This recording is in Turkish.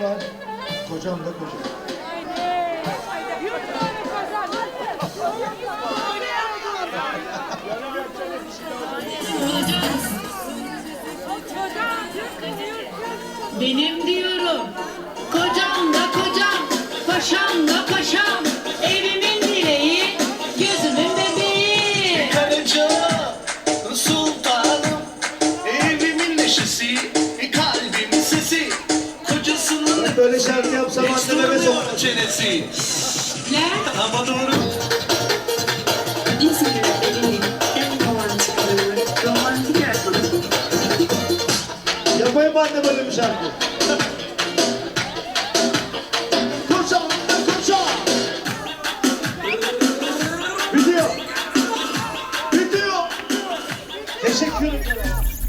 Kocam da kocam. Benim diyorum. Kocam da kocam, paşam da paşam. Ayaklarını yapsam Hiç anneme sokma çenesi. Ne? Ama doğru. İzmir'de benim en romantik anımı, romantik yakınım. Yapayım anne böyle bir şarkı. Koşa, koşa. Bitiyor. Bitiyor. Teşekkür ederim.